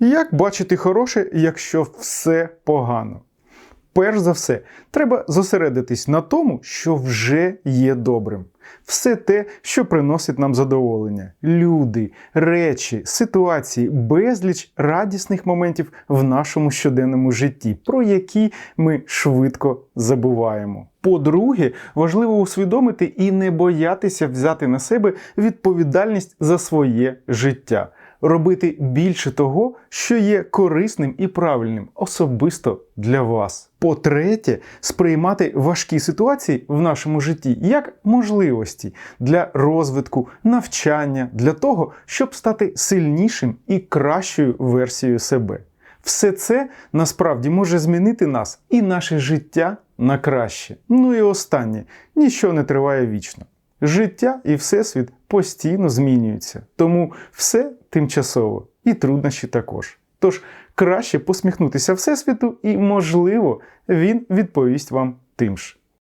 Як бачити хороше, якщо все погано? Перш за все, треба зосередитись на тому, що вже є добрим. Все те, що приносить нам задоволення: люди, речі, ситуації, безліч радісних моментів в нашому щоденному житті, про які ми швидко забуваємо. По-друге, важливо усвідомити і не боятися взяти на себе відповідальність за своє життя, робити більше того, що є корисним і правильним, особисто для вас. По-третє, сприймати важкі ситуації в нашому житті як можливості для розвитку, навчання, для того, щоб стати сильнішим і кращою версією себе. Все це насправді може змінити нас і наше життя на краще. Ну і останнє, нічого не триває вічно. Життя і всесвіт постійно змінюються, тому все тимчасово і труднощі також. Тож краще посміхнутися Всесвіту, і, можливо, він відповість вам тим ж.